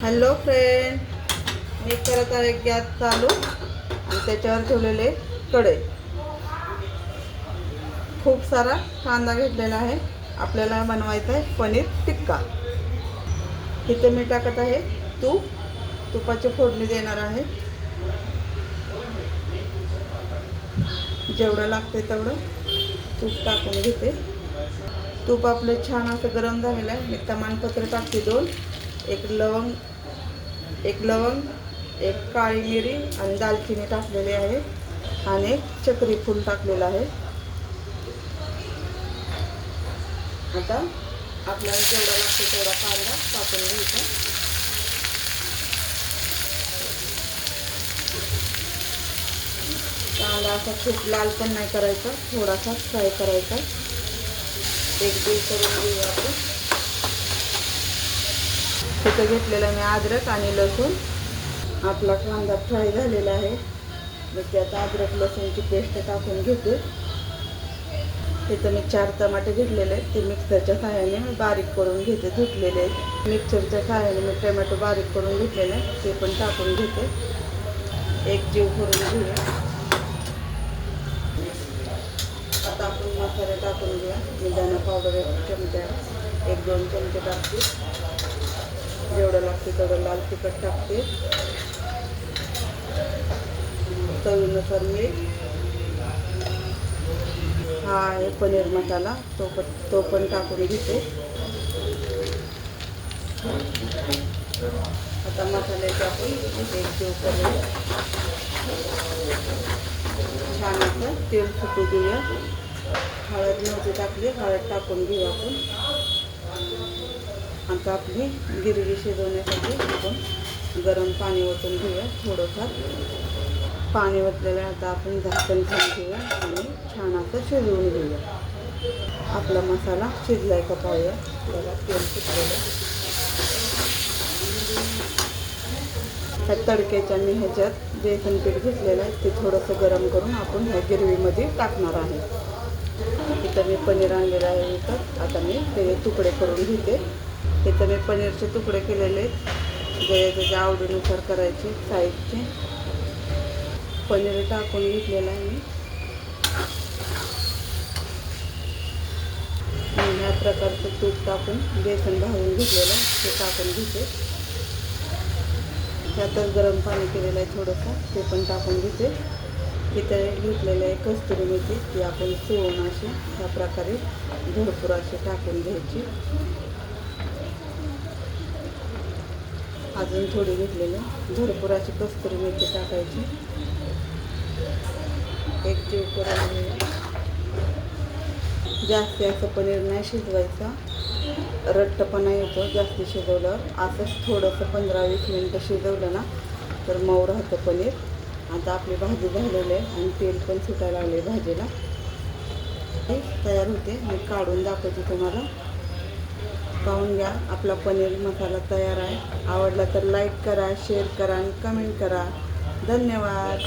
Hello friend मी करत आहे gas चालू आणि त्याच्यावर ठेवलेले कढई खूप सारा कांदा घेतलेला आहे. आपल्याला बनवायचा आहे पनीर टिक्का. इथे मी टाकत आहे तूप. तुपाची फोडणी देणार आहे. जेवढं लागते तेवढं तूप टाकून घेते. तूप आपलं छान असं गरम झालेलं आहे. मी तमानपत्र टाकते दोन. एक लवंग एक लवंग एक काळी मिरी आणि दालचिनी टाकलेली आहे आणि एक चक्री फूल टाकलेलं आहे. आता आपल्याला जेवढा लागतो तेवढा कांदा टाकून घ्यायचा. कांदा असा खूप लाल पण नाही करायचा थोडासा फ्राय करायचा. एक दीड करून घेऊया आपण. तिथं घेतलेलं मी अद्रक आणि लसूण. आपला कांदा फ्राय झालेला आहे. मग त्यात अद्रक लसूणची पेस्ट टाकून घेते. तिथं मी चार टमाटे घेतलेले आहेत. ते मिक्सरच्या सहाय्याने मी बारीक करून घेते धुतलेले आहेत. मिक्सरच्या सहाय्याने मी टमॅटो बारीक करून घेतलेले आहेत. ते पण टाकून घेते. एक जीव करून घेऊया. आता आपण मसाले टाकून घ्या मी दाणा पावडर एक चमचा एक दोन चमचे टाकते. जेवढं लागते तेवढं लाल तिखट टाकते. चवीनुसार मीठ. हा आहे पनीर मसाला. तो पण तो पण टाकून घेते. आता मसाले आपण एक जीव करूया. छान असं तेल सुटू देऊया. हळद नव्हती टाकली हळद टाकून घेऊ आपण. आता आपली गिरवी शिजवण्यासाठी आपण गरम पाणी ओतून घेऊया थोडंफार. पाणी ओतलेलं आहे आता आपण झाकण खाऊन घेऊया आणि छान असं शिजवून घेऊया. आपला मसाला शिजलाय का पाहूया. त्याला तेल सुटलेलं ह्या तडक्याच्या मी ह्याच्यात बेसन पीठ घेतलेलं आहे. ते थोडंसं गरम करून आपण ह्या गिरवीमध्ये टाकणार आहे. इथं मी पनीर आणलेलं आहे इथं. आता मी ते तुकडे करून घेते. इथं मी पनीरचे तुकडे केलेले आहेत. जे त्याच्या आवडीनुसार करायचे साईजचे. पनीर टाकून घेतलेलं आहे मी. ह्या प्रकारचं तूप टाकून बेसन भाजून घेतलेलं ते टाकून घेते. त्यातच गरम पाणी केलेलं आहे थोडंसं. ते पण टाकून घेते. इथे घेतलेलं आहे कस्तुरी मेथी. ती आपण सोवून अशी ह्या प्रकारे भरपूर अशी टाकून घ्यायची. अजून थोडी घेतलेली. भरपूर अशी कस्तुरी मेथी टाकायची. एक जीव करून जास्ती असं पनीर नाही शिजवायचा. रट्टपणा येतो जास्ती शिजवल्यावर. असंच थोडंसं पंधरा वीस मिनटं शिजवलं ना तर मऊ राहतं पनीर. आता आपली भाजी झालेली आहे आणि तेल पण सुटायला लागले भाजीला. हे तयार होते. मी काढून दाखवते तुम्हाला. पाहून घ्या. आपला पनीर मसाला तयार आहे. आवडला तर लाईक करा शेअर करा आणि कमेंट करा. धन्यवाद.